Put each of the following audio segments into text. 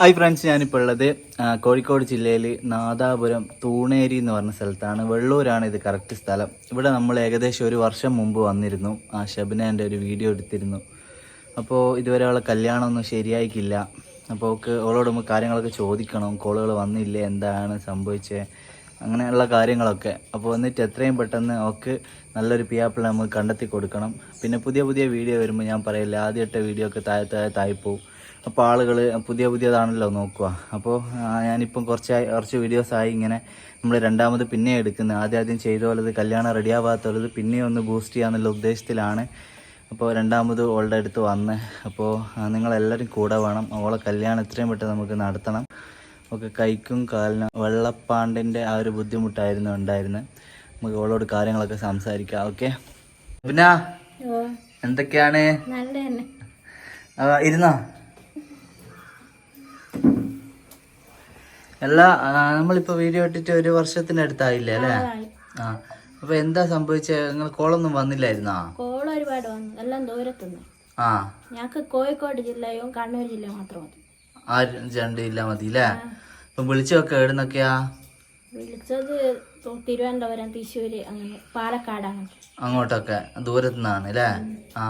Hi friends ഞാനിപ്പോൾ ഉള്ളത് കോഴിക്കോട് ജില്ലയിൽ നാദാപുരം തൂണേരി എന്ന് പറഞ്ഞ സ്ഥലത്താണ്. വെള്ളൂരാണ് ഇത് കറക്റ്റ് സ്ഥലം. ഇവിടെ നമ്മൾ ഏകദേശം ഒരു വർഷം മുമ്പ് വന്നിരുന്നു. ആ ഷബിനേന്റെ ഒരു വീഡിയോ എടുത്തിരുന്നു. അപ്പോൾ ഇതുവരെ അവളെ കല്യാണമൊന്നും ശരിയായിക്കില്ല. അപ്പോൾ അവൾക്ക് അവളോട് നമുക്ക് കാര്യങ്ങളൊക്കെ ചോദിക്കണം. കോളുകൾ വന്നില്ലേ? എന്താണ് സംഭവിച്ചത് അങ്ങനെയുള്ള കാര്യങ്ങളൊക്കെ. അപ്പോൾ വന്നിട്ട് എത്രയും പെട്ടെന്ന് അവൾക്ക് നല്ലൊരു പിയാപ്പിൾ നമുക്ക് കണ്ടെത്തി കൊടുക്കണം. പിന്നെ പുതിയ പുതിയ വീഡിയോ വരുമ്പോൾ ഞാൻ പറയില്ല ആദ്യത്തെ വീഡിയോ ഒക്കെ താഴെ താഴെ തായിപ്പോവും അപ്പോൾ ആളുകൾ പുതിയ പുതിയതാണല്ലോ നോക്കുക. അപ്പോൾ ഞാനിപ്പം കുറച്ച് കുറച്ച് വീഡിയോസായി ഇങ്ങനെ നമ്മൾ രണ്ടാമത് പിന്നെ എടുക്കുന്നത് ആദ്യം ആദ്യം ചെയ്ത പോലത് കല്യാണം റെഡിയാവാത്തുള്ളത് പിന്നെ ഒന്ന് ബൂസ്റ്റ് ചെയ്യാമെന്നുള്ള ഉദ്ദേശത്തിലാണ് അപ്പോൾ രണ്ടാമത് ഓളുടെ അടുത്ത് വന്ന്. അപ്പോൾ നിങ്ങളെല്ലാവരും കൂടെ വേണം. ഓളെ കല്യാണം എത്രയും പെട്ടെന്ന് നമുക്ക് നടത്തണം. ഒക്കെ കൈക്കും കാലിനും വെള്ളപ്പാണ്ടിന്റെ ആ ഒരു ബുദ്ധിമുട്ടായിരുന്നു ഉണ്ടായിരുന്നത് നമുക്ക് ഓളോട് കാര്യങ്ങളൊക്കെ സംസാരിക്കാം. ഓക്കെ? പിന്നെ എന്തൊക്കെയാണ്? ഇരുന്നോ? അല്ല ആ, നമ്മളിപ്പോ വീഡിയോ ഇട്ടിട്ട് ഒരു വർഷത്തിനടുത്തായില്ലേ അല്ലേ? ആ അപ്പൊ എന്താ സംഭവിച്ചേ? നിങ്ങൾ കോളൊന്നും വന്നില്ലായിരുന്നോ? കോൾ ഒരുപാട് വന്നു. എല്ലാം ദൂരത്തുനിന്ന് ആ. ഞങ്ങക്ക് കോഴിക്കോട് ജില്ലയും കണ്ണൂർ ജില്ല മാത്രം മതി. ആ രണ്ട് ജില്ല മതി അല്ലേ അപ്പൊ വിളിച്ചൊക്കെ എവിടുന്നൊക്കെയാ? വിളിച്ചത് തിരുവനന്തപുരം തൃശ്ശൂര് അങ്ങനെ പാലക്കാടാണ് അങ്ങോട്ടൊക്കെ ദൂരത്തുനിന്നാണ് അല്ലേ ആ.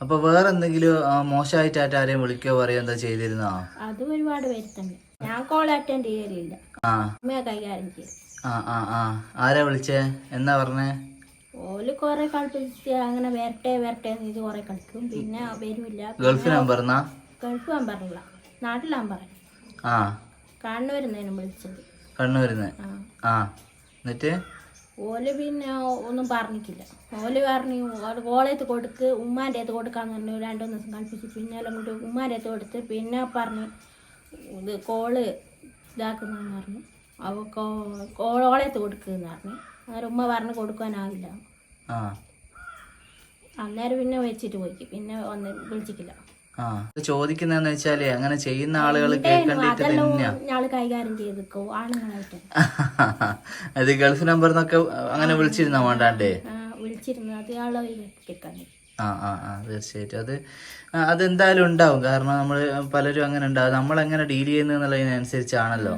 അപ്പൊ വേറെന്തെങ്കിലും മോശമായിട്ട് ആരെയും വിളിക്കോ പറയോ എന്താ ചെയ്തിരുന്നോ? അത് ഒരുപാട് വരുത്തുണ്ട് ഞാൻ കോൾ അറ്റൻഡ് ചെയ്യലില്ല. ആ. അമ്മയെ കൈകാര്യം ചെയ്യും ആ ആ ആ. ആരാ വിളിച്ചേ? എന്നാ പറഞ്ഞേ? ഓൽ കൊറേ കളിപ്പിച്ച് അങ്ങനെ വരട്ടെ വരട്ടെ എന്ന് ഇത് കുറെ കളിക്കും. പിന്നെ വരില്ല ഗൾഫ് നമ്പർന്നാ ഗൾഫ് ഞാൻ പറഞ്ഞില്ല. നാട്ടിലാൻ പറയും ആ. കണ്ണൂരിന്നേനും വിളിച്ചത്. കണ്ണൂരുന്ന്? ആ. ആ. എന്നിട്ട്? ഓൽ പിന്നെ ഒന്നും പറഞ്ഞിട്ടില്ല. ഓൽ പറഞ്ഞു ഓൽ കോളേത്ത് കൊടുക്ക് ഉമ്മാന്റെ അടുത്ത് കൊടുക്കാന്ന് പറഞ്ഞു. രണ്ടു ദിവസം കളിപ്പിച്ച് പിന്നെ എല്ലാം കൂടി ഉമ്മാന്റെ അടുത്ത് കൊടുത്ത് പിന്നെ പറഞ്ഞു ഇത് കോൾ ഇതാക്കുന്ന പറഞ്ഞു. അവ കോളോളത്ത് കൊടുക്കുന്ന പറഞ്ഞു. അന്നേരം ഉമ്മ പറഞ്ഞ് കൊടുക്കാനാവില്ല. അന്നേരം പിന്നെ വെച്ചിട്ട് പോയി പിന്നെ ഒന്ന് വിളിച്ചിട്ടില്ല ആ. ചോദിക്കുന്നതെന്ന് വെച്ചാൽ അങ്ങനെ ചെയ്യുന്ന ആളുകൾ ഞാൾ കൈകാര്യം ആണുങ്ങളായിട്ട്. അത് ഗൾഫ് നമ്പർന്നൊക്കെ അങ്ങനെ വിളിച്ചിരുന്ന വേണ്ടാണ്ടേ വിളിച്ചിരുന്നു. അത് ആളെ കേൾക്കാൻ ആ ആ ആ തീർച്ചയായിട്ടും. അത് അതെന്തായാലും ഉണ്ടാവും. കാരണം നമ്മൾ പലരും അങ്ങനെ ഉണ്ടാവും നമ്മൾ എങ്ങനെ ഡീൽ ചെയ്യുന്നു എന്നുള്ളതിനനുസരിച്ചാണല്ലോ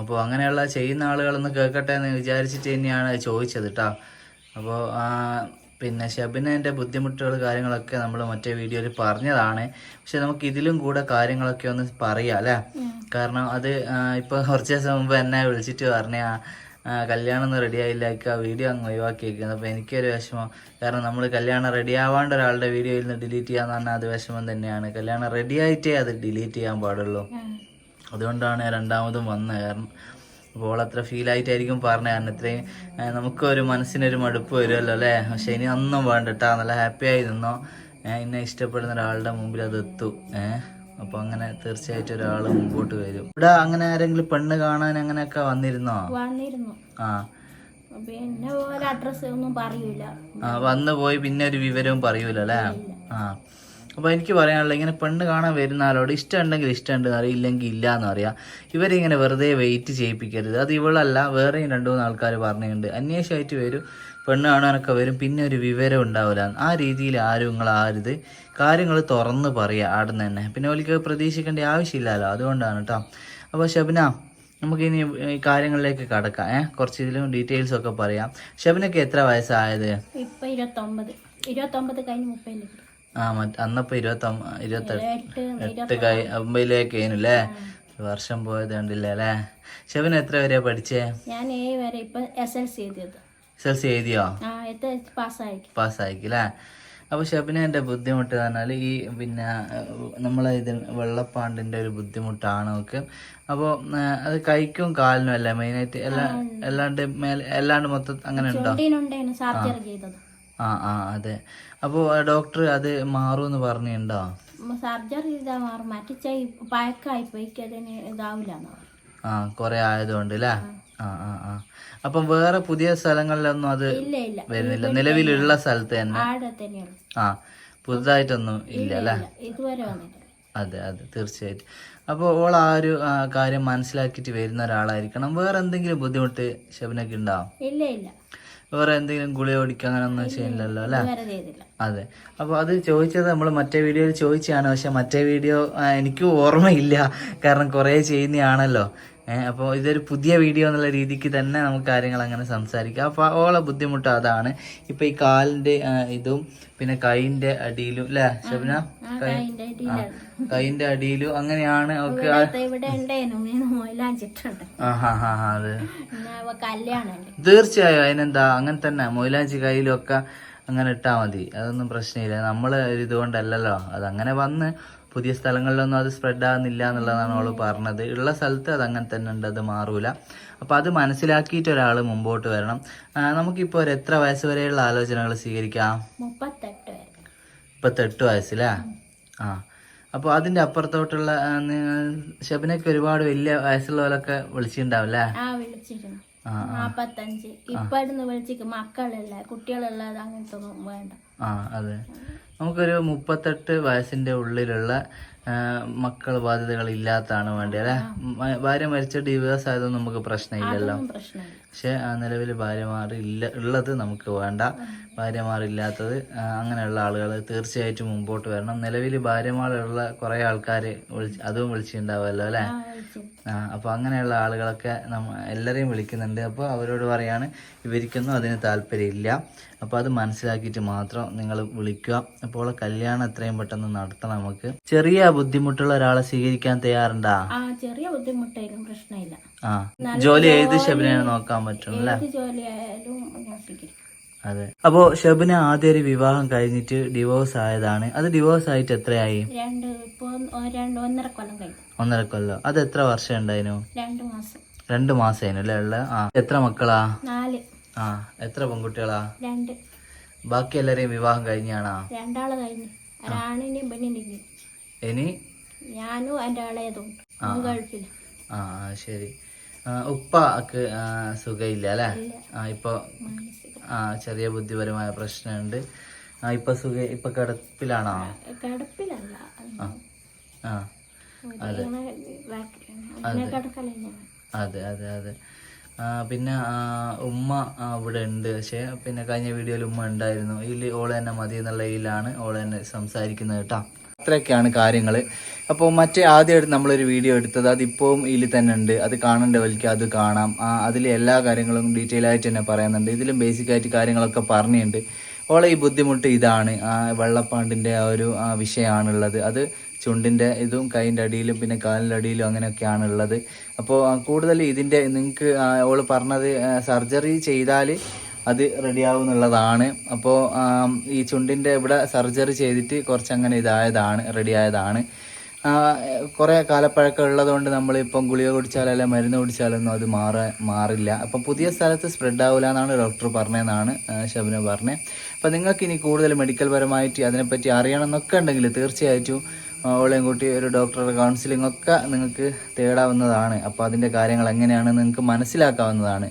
അപ്പോൾ അങ്ങനെയുള്ള ചെയ്യുന്ന ആളുകളൊന്ന് കേൾക്കട്ടെ എന്ന് വിചാരിച്ചിട്ട് തന്നെയാണ് ചോദിച്ചത് കേട്ടോ അപ്പോൾ പിന്നെ ഷബിനേന്റെ ബുദ്ധിമുട്ടുകൾ കാര്യങ്ങളൊക്കെ നമ്മൾ മറ്റേ വീഡിയോയിൽ പറഞ്ഞതാണ്. പക്ഷെ നമുക്ക് ഇതിലും കൂടെ കാര്യങ്ങളൊക്കെ ഒന്ന് പറയാം അല്ലേ? കാരണം അത് ഇപ്പോൾ കുറച്ച് ദിവസം മുമ്പ് എന്നെ വിളിച്ചിട്ട് പറഞ്ഞ കല്യാണം ഒന്നും റെഡി ആയില്ല. ആ വീഡിയോ അങ്ങ് ഒഴിവാക്കിയിരിക്കുന്നത് അപ്പോൾ എനിക്കൊരു വിഷമം. കാരണം നമ്മൾ കല്യാണം റെഡി ആവാണ്ട് ഒരാളുടെ വീഡിയോയിൽ നിന്ന് ഡിലീറ്റ് ചെയ്യാന്ന് പറഞ്ഞാൽ അത് വിഷമം തന്നെയാണ്. കല്യാണം റെഡി ആയിട്ടേ അത് ഡിലീറ്റ് ചെയ്യാൻ പാടുള്ളൂ. അതുകൊണ്ടാണ് രണ്ടാമതും വന്നത്. കാരണം അപ്പോൾ അത്ര ഫീൽ ആയിട്ടായിരിക്കും പറഞ്ഞത്. കാരണം ഇത്രയും നമുക്കൊരു മനസ്സിനൊരു മടുപ്പ് വരുമല്ലോ അല്ലേ? പക്ഷെ ഇനി ഒന്നും വേണ്ട കേട്ടോ നല്ല ഹാപ്പി ആയി നിന്നോ. എന്നെ ഇഷ്ടപ്പെടുന്ന ഒരാളുടെ മുമ്പിൽ അത് എത്തും. ഏഹ് അപ്പൊ അങ്ങനെ തീർച്ചയായിട്ടും ഒരാൾ മുമ്പോട്ട് വരും. ഇവിടെ അങ്ങനെ ആരെങ്കിലും പെണ്ണ് കാണാൻ അങ്ങനെയൊക്കെ വന്നിരുന്നോ? വന്നിരുന്നു. ആ. പിന്നെ അഡ്രസ് ഒന്നും പറയൂല. ആ വന്നു പോയി പിന്നെ ഒരു വിവരവും പറയൂല അല്ലേ? ആ. അപ്പൊ എനിക്ക് പറയാനുള്ളത് ഇങ്ങനെ പെണ്ണ് കാണാൻ വരുന്ന ആളോട് ഇഷ്ടമുണ്ടെങ്കിൽ ഇഷ്ടമുണ്ട് അറിയില്ലെങ്കിൽ ഇല്ല എന്ന് അറിയാം. ഇവരിങ്ങനെ വെറുതെ വെയിറ്റ് ചെയ്യിപ്പിക്കരുത്. അത് ഇവളല്ല വേറെയും രണ്ടു മൂന്ന് ആൾക്കാർ പറഞ്ഞിട്ടുണ്ട്. അന്വേഷമായിട്ട് വരും. പെണ്ണ് കാണാനൊക്കെ വരും പിന്നെ ഒരു വിവരം ഉണ്ടാവില്ല. ആ രീതിയിൽ ആരും നിങ്ങൾ ആരുത് കാര്യങ്ങൾ തുറന്ന് പറയുക ആടുന്ന് തന്നെ. പിന്നെ അവർക്ക് പ്രതീക്ഷിക്കേണ്ട ആവശ്യമില്ലല്ലോ. അതുകൊണ്ടാണ് കേട്ടോ. അപ്പോൾ ഷബിന നമുക്കിനി ഈ കാര്യങ്ങളിലേക്ക് കടക്കാം. ഏഹ് കുറച്ച് ഇതിലും ഡീറ്റെയിൽസ് ഒക്കെ പറയാം. ഷബിനൊക്കെ എത്ര വയസ്സായത്? ഇപ്പൊ ഇരുപത്തൊമ്പത്. ഇരുപത്തൊമ്പത് കഴിഞ്ഞ് മുപ്പതിലേക്ക് ആ മറ്റ അന്നപ്പോ ഇരുപത്തൊമ്പ ഇരുപത്തെട്ട് എട്ട് കൈ ഒമ്പതിലേക്ക് കഴിഞ്ഞല്ലേ ഒരു വർഷം പോയത് കണ്ടില്ലേ അല്ലേ? ഷബിൻ എത്ര വരെയാ പഠിച്ചേ? ഞാൻ ഏഴ് വരെ ഇപ്പൊ എസ് എൽ സി എഴുതിയത്. എസ് എൽ സി എഴുതിയോ ആ അല്ലേ അപ്പോൾ ഷബിനേന്റെ ബുദ്ധിമുട്ട് പറഞ്ഞാൽ ഈ പിന്നെ നമ്മളെ ഇത് വെള്ളപ്പാണ്ടിന്റെ ഒരു ബുദ്ധിമുട്ടാണ് ഒക്കെ അപ്പോൾ അത് കൈക്കും കാലിനും അല്ലേ മെയിനായിട്ട്? എല്ലാ എല്ലാണ്ട് മേലെ എല്ലാണ്ട് മൊത്തം അങ്ങനെ ഉണ്ടോ? ആ. ആ അതെ. അപ്പോൾ ഡോക്ടർ അത് മാറൂന്ന് പറഞ്ഞിട്ടുണ്ടോ? സർജറി ചെയ്താൽ മാറും. മറ്റു പഴക്കായി ഇതാവില്ല എന്ന് ആ കുറെ ആയതുകൊണ്ട് അല്ലേ ആ ആ ആ. അപ്പം വേറെ പുതിയ സ്ഥലങ്ങളിലൊന്നും അത് വരുന്നില്ല. നിലവിലുള്ള സ്ഥലത്ത് തന്നെ. ആ പുതുതായിട്ടൊന്നും ഇല്ല അല്ലേ? അതെ അതെ. തീർച്ചയായിട്ടും. അപ്പോൾ ഓൾ ആ ഒരു കാര്യം മനസ്സിലാക്കിയിട്ട് വരുന്ന ഒരാളായിരിക്കണം. വേറെ എന്തെങ്കിലും ബുദ്ധിമുട്ട് ഷബിനൊക്കെ ഉണ്ടാവും ഇല്ല ഇല്ല. വേറെ എന്തെങ്കിലും ഗുളിക ഓടിക്കുക അങ്ങനെ ഒന്നും ചെയ്യില്ലല്ലോ അല്ലേ? അതെ. അപ്പോൾ അത് ചോദിച്ചത് നമ്മൾ മറ്റേ വീഡിയോയിൽ ചോദിച്ചാണ് പക്ഷെ മറ്റേ വീഡിയോ എനിക്ക് ഓർമ്മയില്ല. കാരണം കുറേ ചെയ്യുന്നതാണല്ലോ അപ്പോൾ ഇതൊരു പുതിയ വീഡിയോ എന്നുള്ള രീതിക്ക് തന്നെ നമുക്ക് കാര്യങ്ങൾ അങ്ങനെ സംസാരിക്കാം. അപ്പോൾ ഓളെ ബുദ്ധിമുട്ട് അതാണ്. ഇപ്പം ഈ കാലിന്റെ ഇതും പിന്നെ കൈയിന്റെ അടിയിലും അല്ലേ കൈന്റെ കൈയിന്റെ അടിയിലും അങ്ങനെയാണ് ഒക്കെ തീർച്ചയായും അതിനെന്താ അങ്ങനെ തന്നെ മൊയിലാഞ്ചി കയ്യിലൊക്കെ അങ്ങനെ ഇട്ടാൽ മതി. അതൊന്നും പ്രശ്നമില്ല. നമ്മൾ ഇതുകൊണ്ടല്ലല്ലോ. അത് അങ്ങനെ വന്ന് പുതിയ സ്ഥലങ്ങളിലൊന്നും അത് സ്പ്രെഡ് ആകുന്നില്ല എന്നുള്ളതാണ് അവൾ പറഞ്ഞത്. ഉള്ള സ്ഥലത്ത് അത് അങ്ങനെ തന്നെ ഉണ്ട് അത് മാറൂല. അപ്പോൾ അത് മനസ്സിലാക്കിയിട്ട് ഒരാൾ മുമ്പോട്ട് വരണം. നമുക്കിപ്പോൾ ഒരു എത്ര വയസ്സ് വരെയുള്ള ആലോചനകൾ സ്വീകരിക്കാം? മുപ്പത്തെട്ട് വയസ്സിലാ? ആ. അപ്പോൾ അതിന്റെ അപ്പുറത്തോട്ടുള്ള ഷബിനൊക്കെ ഒരുപാട് വലിയ വയസ്സുള്ളവരൊക്കെ വിളിച്ചിട്ടുണ്ടാവില്ലേ നാപ്പത്തഞ്ച്. ഇപ്പൊ അങ്ങനത്തെ ഒന്നും വേണ്ട. ആ അതെ. നമുക്കൊരു മുപ്പത്തെട്ട് വയസ്സിന്റെ ഉള്ളിലുള്ള മക്കൾ ബാധ്യതകൾ ഇല്ലാത്തതാണ് വേണ്ടി അല്ലെ ഭാര്യ മരിച്ച ഡിവേഴ്സ് ആയതൊന്നും നമുക്ക് പ്രശ്നമില്ലല്ലോ. പക്ഷെ ആ നിലവിൽ ഭാര്യമാർ ഇല്ല ഉള്ളത് നമുക്ക് വേണ്ട. ഭാര്യമാരില്ലാത്തത് അങ്ങനെയുള്ള ആളുകൾ തീർച്ചയായിട്ടും മുമ്പോട്ട് വരണം. നിലവിൽ ഭാര്യമാരുള്ള കുറേ ആൾക്കാർ വിളിച്ച് അതും വിളിച്ചിട്ടുണ്ടാവുമല്ലോ അല്ലേ? ആ അപ്പൊ അപ്പോൾ അങ്ങനെയുള്ള ആളുകളൊക്കെ നമ്മ എല്ലാവരെയും വിളിക്കുന്നുണ്ട്. അപ്പോൾ അവരോട് പറയാണ് ഇവർക്കൊന്നും അതിന് താല്പര്യമില്ല. അപ്പോൾ അത് മനസ്സിലാക്കിയിട്ട് മാത്രം നിങ്ങൾ വിളിക്കുക. അപ്പോൾ കല്യാണം എത്രയും പെട്ടെന്ന് നടത്തണം നമുക്ക്. ചെറിയ ബുദ്ധിമുട്ടുള്ള ഒരാളെ സ്വീകരിക്കാൻ തയ്യാറുണ്ടാ? ആ ചെറിയ ബുദ്ധിമുട്ടായാലും പ്രശ്നമില്ല. ആ ജോലി ഏത് ഷബിനെയാണ് നോക്കാൻ പറ്റും അല്ലേ? ജോലിയായാലും അതെ. അപ്പോൾ ഷബിന് ആദ്യം ഒരു വിവാഹം കഴിഞ്ഞിട്ട് ഡിവോഴ്സ് ആയതാണ്. അത് ഡിവോഴ്സ് ആയിട്ട് എത്രയായി? ഒന്നര കൊല്ലം കഴിഞ്ഞു. ഒന്നര കൊല്ലം. അത് എത്ര വർഷം ഉണ്ടായിരുന്നു രണ്ടു മാസം. രണ്ട് മാസമായിരുന്നു അല്ലേ ഉള്ള? ആ. എത്ര മക്കളാ? ആ. എത്ര പെൺകുട്ടികളാ? രണ്ട്. ബാക്കി എല്ലാരെയും വിവാഹം കഴിഞ്ഞാണോ? രണ്ടാൾ കഴിഞ്ഞു. ഇനി? ഞാനും എന്റെ ഇളയതും ഗൾഫിൽ ആ ആ, ശരി. ഉപ്പ സുഖമില്ല അല്ലേ? ആ ഇപ്പൊ ചെറിയ ബുദ്ധിപരമായ പ്രശ്നമുണ്ട്. ആ ഇപ്പൊ സുഖ ഇപ്പൊ കിടപ്പിലാണോ? കിടപ്പിലല്ല. ആ അതെ. അതെ. അതെ പിന്നെ ഉമ്മ ഇവിടെ ഉണ്ട്. പക്ഷേ പിന്നെ കഴിഞ്ഞ വീഡിയോയിൽ ഉമ്മ ഉണ്ടായിരുന്നു. ഇതിൽ ഓൾ തന്നെ മതി എന്നുള്ള ഇതിലാണ് ഓൾ തന്നെ സംസാരിക്കുന്നത് കേട്ടോ. അത്രയൊക്കെയാണ് കാര്യങ്ങൾ അപ്പോൾ മറ്റേ ആദ്യമായിട്ട് നമ്മളൊരു വീഡിയോ എടുത്തത് അതിപ്പോഴും ഇതിൽ തന്നെ ഉണ്ട്. അത് കാണേണ്ടവർക്ക് അത് കാണാം. അതിൽ എല്ലാ കാര്യങ്ങളും ഡീറ്റെയിൽ ആയിട്ട് തന്നെ പറയുന്നുണ്ട്. ഇതിലും ബേസിക് ആയിട്ട് കാര്യങ്ങളൊക്കെ പറഞ്ഞിട്ടുണ്ട്. ഓളെ ഈ ബുദ്ധിമുട്ട് ഇതാണ്. വെള്ളപ്പാണ്ടിന്റെ ആ ഒരു വിഷയമാണുള്ളത്. അത് ചുണ്ടിന്റെ ഇതും കൈന്റെ അടിയിലും പിന്നെ കാലിന്റെ അടിയിലും അങ്ങനെയൊക്കെയാണ് ഉള്ളത് അപ്പോൾ കൂടുതൽ ഇതിന്റെ നിങ്ങൾക്ക് ഓൾ പറഞ്ഞത് സർജറി ചെയ്താൽ അത് റെഡിയാവും എന്നുള്ളതാണ്. അപ്പോൾ ഈ ചുണ്ടിന്റെ ഇവിടെ സർജറി ചെയ്തിട്ട് കുറച്ച് അങ്ങനെ ഇതായതാണ് റെഡിയായതാണ്. കുറേ കാലപ്പഴക്കം ഉള്ളതുകൊണ്ട് നമ്മളിപ്പം ഗുളിക കുടിച്ചാലോ അല്ലെ മരുന്ന് കുടിച്ചാലൊന്നും അത് മാറ മാറില്ല. അപ്പം പുതിയ സ്ഥലത്ത് സ്പ്രെഡ് ആവില്ല എന്നാണ് ഡോക്ടർ പറഞ്ഞതെന്നാണ് ശബന പറഞ്ഞത് അപ്പം നിങ്ങൾക്ക് ഇനി കൂടുതൽ മെഡിക്കൽ പരമായിട്ട് അതിനെപ്പറ്റി അറിയണം എന്നൊക്കെ ഉണ്ടെങ്കിൽ തീർച്ചയായിട്ടും ഓളെയും കൂട്ടി ഒരു ഡോക്ടറുടെ കൗൺസിലിംഗ് ഒക്കെ നിങ്ങൾക്ക് തേടാവുന്നതാണ്. അപ്പോൾ അതിന്റെ കാര്യങ്ങൾ എങ്ങനെയാണെന്ന് നിങ്ങൾക്ക് മനസ്സിലാക്കാവുന്നതാണ്.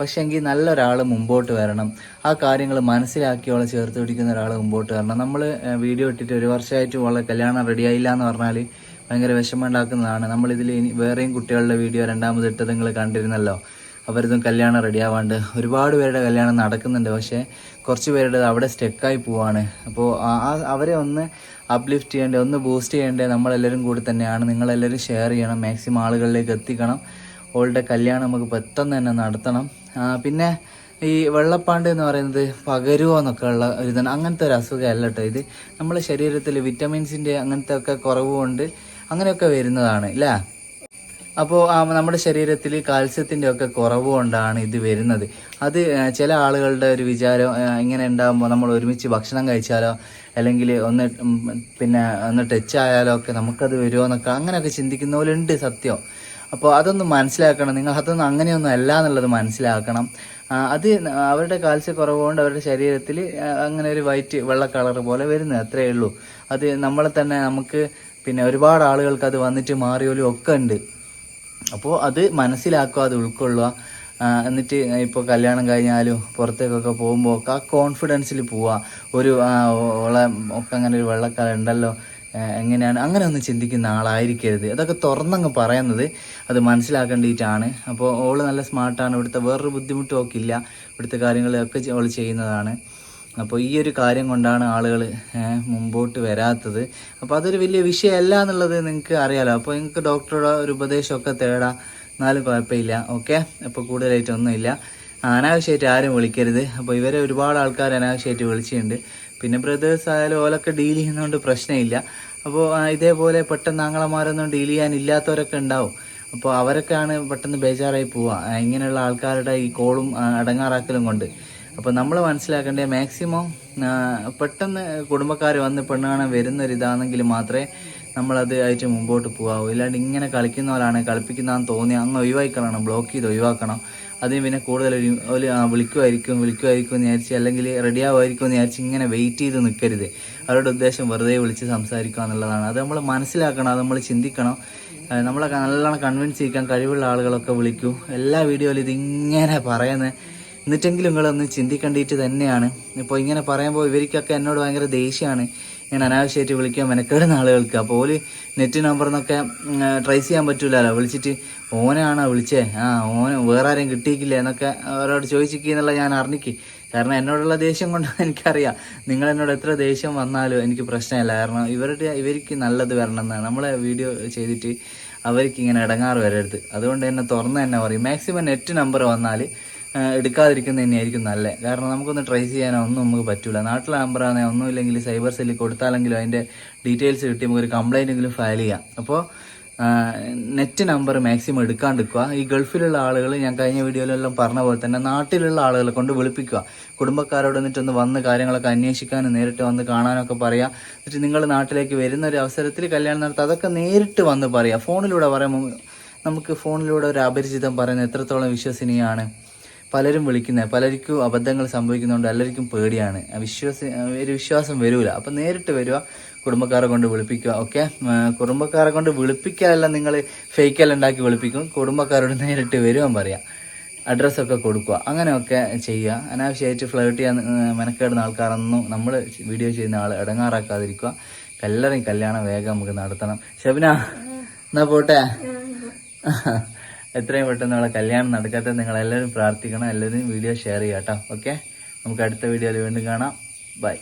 പക്ഷേ എങ്കിൽ നല്ലൊരാൾ മുമ്പോട്ട് വരണം. ആ കാര്യങ്ങൾ മനസ്സിലാക്കിയോളം ചേർത്ത് പിടിക്കുന്ന ഒരാൾ മുമ്പോട്ട് വരണം. നമ്മൾ വീഡിയോ ഇട്ടിട്ട് ഒരു വർഷമായിട്ട് വളരെ കല്യാണം റെഡിയായില്ല എന്ന് പറഞ്ഞാൽ ഭയങ്കര വിഷമം ഉണ്ടാക്കുന്നതാണ് നമ്മളിതിൽ ഇനി വേറെയും കുട്ടികളുടെ വീഡിയോ രണ്ടാമത് ഇട്ടത് നിങ്ങൾ കണ്ടിരുന്നല്ലോ. അവരിതും കല്യാണം റെഡിയാവാണ്ട് ഒരുപാട് പേരുടെ കല്യാണം നടക്കുന്നുണ്ട്. പക്ഷേ കുറച്ച് പേരുടെ അവിടെ സ്റ്റെക്കായി പോവാണ്. അപ്പോൾ ആ അവരെ ഒന്ന് അപ്ലിഫ്റ്റ് ചെയ്യേണ്ടത് ഒന്ന് ബൂസ്റ്റ് ചെയ്യേണ്ടത് നമ്മളെല്ലാവരും കൂടി തന്നെയാണ്. നിങ്ങളെല്ലാവരും ഷെയർ ചെയ്യണം. മാക്സിമം ആളുകളിലേക്ക് എത്തിക്കണം. അവളുടെ കല്യാണം നമുക്ക് പെട്ടെന്ന് തന്നെ നടത്തണം. പിന്നെ ഈ വെള്ളപ്പാണ്ട് എന്ന് പറയുന്നത് പകരുമോ എന്നൊക്കെ ഉള്ള ഒരു ഇതാണ് അങ്ങനത്തെ ഒരു അസുഖമല്ല കേട്ടോ ഇത്. നമ്മുടെ ശരീരത്തിൽ വിറ്റമിൻസിന്റെ അങ്ങനത്തെ ഒക്കെ കുറവ് കൊണ്ട് അങ്ങനെയൊക്കെ വരുന്നതാണ് ഇല്ലേ അപ്പോൾ നമ്മുടെ ശരീരത്തിൽ കാൽസ്യത്തിന്റെ ഒക്കെ കുറവ് കൊണ്ടാണ് ഇത് വരുന്നത്. അത് ചില ആളുകളുടെ ഒരു വിചാരം ഇങ്ങനെ ഉണ്ടാകുമ്പോൾ നമ്മൾ ഒരുമിച്ച് ഭക്ഷണം കഴിച്ചാലോ അല്ലെങ്കിൽ ഒന്ന് പിന്നെ ഒന്ന് ടച്ച് ആയാലോ ഒക്കെ നമുക്കത് വരുമോ എന്നൊക്കെ അങ്ങനെയൊക്കെ ചിന്തിക്കുന്നവരുണ്ട് സത്യം. അപ്പോൾ അതൊന്ന് മനസ്സിലാക്കണം. നിങ്ങൾ അതൊന്നും അങ്ങനെയൊന്നും അല്ല എന്നുള്ളത് മനസ്സിലാക്കണം. അത് അവരുടെ കാൽസ്യ കുറവുകൊണ്ട് അവരുടെ ശരീരത്തിൽ അങ്ങനെ ഒരു വൈറ്റ് വെള്ള കളർ പോലെ വരുന്നത് അത്രയേ ഉള്ളൂ. അത് നമ്മളെ തന്നെ നമുക്ക് പിന്നെ ഒരുപാട് ആളുകൾക്ക് അത് വന്നിട്ട് മാറിയോലും ഒക്കെ ഉണ്ട്. അപ്പോൾ അത് മനസ്സിലാക്കുക അത് ഉൾക്കൊള്ളുക. എന്നിട്ട് ഇപ്പോൾ കല്യാണം കഴിഞ്ഞാലും പുറത്തേക്കൊക്കെ പോകുമ്പോൾ ആ കോൺഫിഡൻസിൽ പോവുക. ഒരു ഓളെ ഒക്കെ അങ്ങനെ ഒരു വെള്ളക്കാലം ഉണ്ടല്ലോ. എങ്ങനെയാണ്? അങ്ങനെ ഒന്നും ചിന്തിക്കുന്ന ആളായിരിക്കരുത്. അതൊക്കെ തുറന്നങ്ങ് പറയുന്നത് അത് മനസ്സിലാക്കേണ്ടിയിട്ടാണ്. അപ്പോൾ ഓൾ നല്ല സ്മാർട്ടാണ്. ഇവിടുത്തെ വേറൊരു ബുദ്ധിമുട്ടും ഒക്കെ ഇല്ല. ഇവിടുത്തെ കാര്യങ്ങളൊക്കെ ഓൾ ചെയ്യുന്നതാണ്. അപ്പോൾ ഈ ഒരു കാര്യം കൊണ്ടാണ് ആളുകൾ മുമ്പോട്ട് വരാത്തത്. അപ്പോൾ അതൊരു വലിയ വിഷയമല്ല എന്നുള്ളത് നിങ്ങൾക്ക് അറിയാലോ. അപ്പോൾ നിങ്ങൾക്ക് ഡോക്ടറുടെ ഒരു ഉപദേശമൊക്കെ തേടാം. എന്നാലും കുഴപ്പമില്ല. ഓക്കെ? അപ്പോൾ കൂടുതലായിട്ടൊന്നുമില്ല. അനാവശ്യമായിട്ട് ആരും വിളിക്കരുത്. അപ്പോൾ ഇവരെ ഒരുപാട് ആൾക്കാർ അനാവശ്യമായിട്ട് വിളിച്ചിട്ടുണ്ട്. പിന്നെ ബ്രദേഴ്സ് ആയാലും ഓലൊക്കെ ഡീൽ ചെയ്യുന്നതുകൊണ്ട് പ്രശ്നമില്ല അപ്പോൾ ഇതേപോലെ പെട്ടെന്ന് ആങ്ങളമാരൊന്നും ഡീൽ ചെയ്യാനില്ലാത്തവരൊക്കെ ഉണ്ടാവും. അപ്പോൾ അവരൊക്കെയാണ് പെട്ടെന്ന് ബേജാറായി പോവുക ഇങ്ങനെയുള്ള ആൾക്കാരുടെ ഈ കോളും അടങ്ങാറാക്കലും കൊണ്ട്. അപ്പോൾ നമ്മൾ മനസ്സിലാക്കേണ്ടത് മാക്സിമം പെട്ടെന്ന് കുടുംബക്കാർ വന്ന് പെണ്ണ് കാണാൻ വരുന്ന ഒരു ഇതാണെങ്കിൽ മാത്രമേ നമ്മളത് ആയിട്ട് മുമ്പോട്ട് പോകാവൂ ഇല്ലാണ്ട് ഇങ്ങനെ കളിക്കുന്നവരാണ് കളിപ്പിക്കുന്നതെന്ന് തോന്നി അങ്ങ് ഒഴിവാക്കണം ബ്ലോക്ക് ചെയ്ത് ഒഴിവാക്കണം. അതിന് പിന്നെ കൂടുതൽ ഒരു വിളിക്കുമായിരിക്കും വിളിക്കുമായിരിക്കും എന്ന് വിചാരിച്ച് അല്ലെങ്കിൽ റെഡി ആവുമായിരിക്കും എന്ന് വിചാരിച്ച് ഇങ്ങനെ വെയിറ്റ് ചെയ്ത് നിൽക്കരുത് അവരുടെ ഉദ്ദേശം വെറുതെ വിളിച്ച് സംസാരിക്കുക എന്നുള്ളതാണ്. അത് നമ്മൾ മനസ്സിലാക്കണം അത് നമ്മൾ ചിന്തിക്കണം. നമ്മളെ നല്ലോണം കൺവിൻസ് ചെയ്യിക്കാൻ കഴിവുള്ള ആളുകളൊക്കെ വിളിക്കും. എല്ലാ വീഡിയോയിലും ഇതിങ്ങനെ പറയുന്നത് എന്നിട്ടെങ്കിലും നിങ്ങളൊന്ന് ചിന്തിക്കേണ്ടിയിട്ട് തന്നെയാണ്. ഇപ്പോൾ ഇങ്ങനെ പറയുമ്പോൾ ഇവർക്കൊക്കെ എന്നോട് ഭയങ്കര ദേഷ്യമാണ്. ഞാൻ അനാവശ്യമായിട്ട് വിളിക്കാൻ മെനക്കേടുന്ന ആളുകൾക്ക്. അപ്പോൾ ഓൽ നെറ്റ് നമ്പറിന്നൊക്കെ ട്രേസ് ചെയ്യാൻ പറ്റൂലല്ലോ. വിളിച്ചിട്ട് ഓനാണോ വിളിച്ചേ? ആ ഓന് വേറെ ആരെയും കിട്ടിയിക്കില്ല എന്നൊക്കെ അവരോട് ചോദിച്ചിരിക്കുന്നുള്ള ഞാൻ അറിഞ്ഞിക്ക്. കാരണം എന്നോടുള്ള ദേഷ്യം കൊണ്ട് എനിക്കറിയാം. നിങ്ങൾ എന്നോട് എത്ര ദേഷ്യം വന്നാലും എനിക്ക് പ്രശ്നമില്ല. കാരണം ഇവരുടെ ഇവർക്ക് നല്ലത് വരണം എന്നാണ്. നമ്മളെ വീഡിയോ ചെയ്തിട്ട് അവർക്ക് ഇങ്ങനെ ഇടങ്ങാറ് വരരുത്. അതുകൊണ്ട് തന്നെ തുറന്ന് തന്നെ പറയും. മാക്സിമം നെറ്റ് നമ്പർ വന്നാൽ എടുക്കാതിരിക്കുന്നത് തന്നെയായിരിക്കും നല്ലത് കാരണം നമുക്കൊന്ന് ട്രൈ ചെയ്യാനോ ഒന്നും നമുക്ക് പറ്റൂല. ഒന്നും ഒന്നുമില്ലെങ്കിൽ സൈബർ സെല്ലിൽ കൊടുത്താലെങ്കിലും അതിന്റെ ഡീറ്റെയിൽസ് കിട്ടി നമുക്ക് ഒരു കംപ്ലൈന്റ് എങ്കിലും ഫയൽ ചെയ്യാം. അപ്പോൾ നെറ്റ് നമ്പർ മാക്സിമം എടുക്കാണ്ടിരിക്കുക. ഈ ഗൾഫിലുള്ള ആളുകൾ ഞാൻ കഴിഞ്ഞ വീഡിയോയിലെല്ലാം പറഞ്ഞ പോലെ തന്നെ നാട്ടിലുള്ള ആളുകളെ കൊണ്ട് വിളിപ്പിക്കുക. കുടുംബക്കാരോട് എന്നിട്ടൊന്ന് വന്ന് കാര്യങ്ങളൊക്കെ അന്വേഷിക്കാനും നേരിട്ട് വന്ന് കാണാനൊക്കെ പറയുക എന്നിട്ട് നിങ്ങൾ നാട്ടിലേക്ക് വരുന്ന ഒരു അവസരത്തിൽ കല്യാണം നടത്തുക അതൊക്കെ നേരിട്ട് വന്ന് പറയാം. ഫോണിലൂടെ പറയുമ്പോൾ നമുക്ക് ഫോണിലൂടെ ഒരു അപരിചിതം പറയുന്നത് എത്രത്തോളം വിശ്വസനീയമാണ്. പലരും വിളിക്കുന്നത് പലർക്കും അബദ്ധങ്ങൾ സംഭവിക്കുന്നതുകൊണ്ട് എല്ലാവർക്കും പേടിയാണ്. വിശ്വാസ ഒരു വിശ്വാസം വരൂല. അപ്പം നേരിട്ട് വരിക കുടുംബക്കാരെ കൊണ്ട് വിളിപ്പിക്കുക ഓക്കെ? കുടുംബക്കാരെ കൊണ്ട് വിളിപ്പിക്കാനല്ല നിങ്ങൾ ഫേക്കെല്ലാം ഉണ്ടാക്കി വിളിപ്പിക്കും. കുടുംബക്കാരോട് നേരിട്ട് വരുവാൻ പറയാം. അഡ്രസ്സൊക്കെ കൊടുക്കുക. അങ്ങനെയൊക്കെ ചെയ്യുക. അനാവശ്യമായിട്ട് ഫ്ലേർട്ട് ചെയ്യാൻ മെനക്കേടുന്ന ആൾക്കാരൊന്നും നമ്മൾ വീഡിയോ ചെയ്യുന്ന ആൾ ഇടങ്ങാറാക്കാതിരിക്കുക. എല്ലാവരെയും കല്യാണം വേഗം നമുക്ക് നടത്തണം. ഷബിന എന്നാ പോട്ടെ? എത്രയും പെട്ടെന്ന് നമ്മളെ കല്യാണം നടക്കാത്ത നിങ്ങൾ എല്ലാവരും പ്രാർത്ഥിക്കണം എല്ലാവരും വീഡിയോ ഷെയർ ചെയ്യാം കേട്ടോ ഓക്കെ നമുക്ക് അടുത്ത വീഡിയോയിൽ വീണ്ടും കാണാം. ബൈ